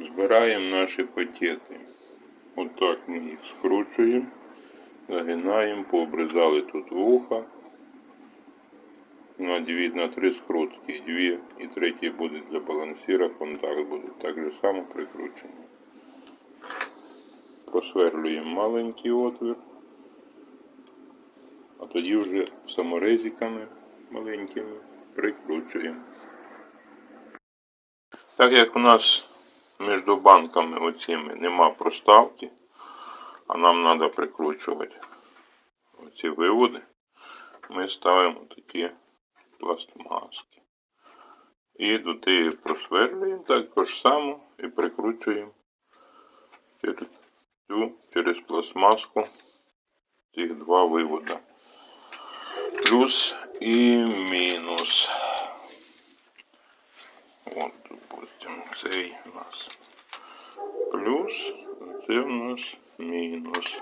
Збираємо наші пакети. Отак ми їх скручуємо, загинаємо, пообрізали тут вуха. На дві, на три скрутки. Дві і третій буде для балансіра, контакт буде так же само прикручений. Просверлюємо маленький отвір, а тоді вже саморезиками маленькими прикручуємо. Так як у нас між банками оціми нема проставки, а нам треба прикручувати оці виводи, ми ставимо такі пластмаски. І до тієї просверлюємо також само і прикручуємо через цю, через пластмаску цих два виводи. Плюс і мінус. От, допустим, цей у нас плюс, а це у нас мінус.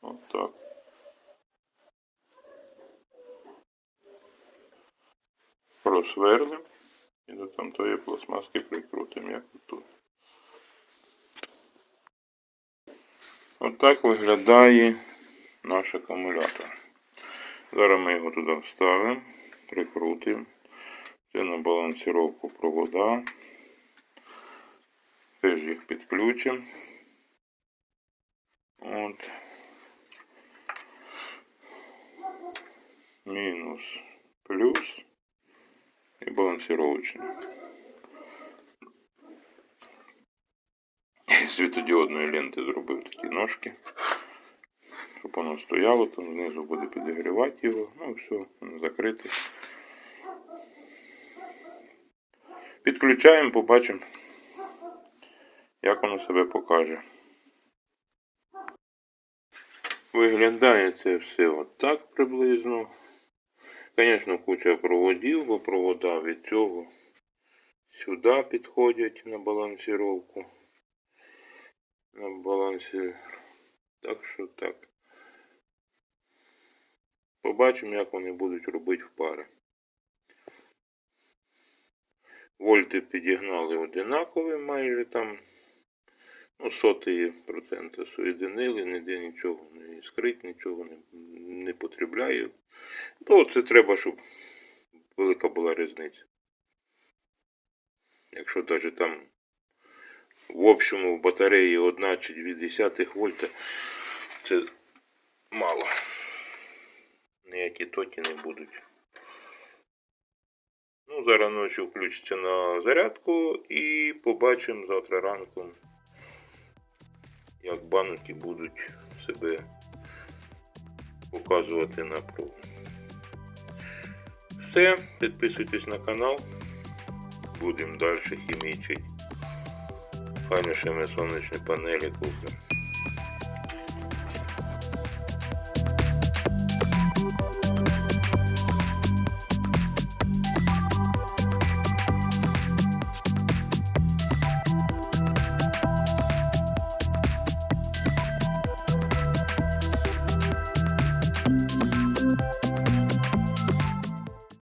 От так. Просверлим і до там тої пластмаски прикрутимо, як тут. От так виглядає наш акумулятор. Зараз ми його туди вставимо, прикрутимо. Це на балансировку провода. Теж їх підключимо. От. Мінус, плюс і балансировочний. З Світодіодної ленти зробив такі ножки щоб воно стояло, там знизу буде підігрівати його, ну все, воно закрите. Підключаємо, побачимо, як воно себе покаже. Виглядає це все отак приблизно. Звісно, куча проводів, бо провода від цього сюди підходять на балансировку. На балансі. Так що так. Побачимо, як вони будуть робити в пари. Вольти підігнали одинакові майже там. Ну, сотої процента соєдинили, ніде нічого не іскрить, нічого не, не потребляє. Ну, це треба, щоб велика була різниця. Якщо навіть там в общому в батареї 1 чи 2 десятих вольта, це мало ніякі токи не будуть. Зараз ночі включиться на зарядку і побачимо завтра ранком, як банки будуть себе показувати на пробу. Все, підписуйтесь на канал. Будемо далі хімічити. Файніше ми сонячні панелі купимо.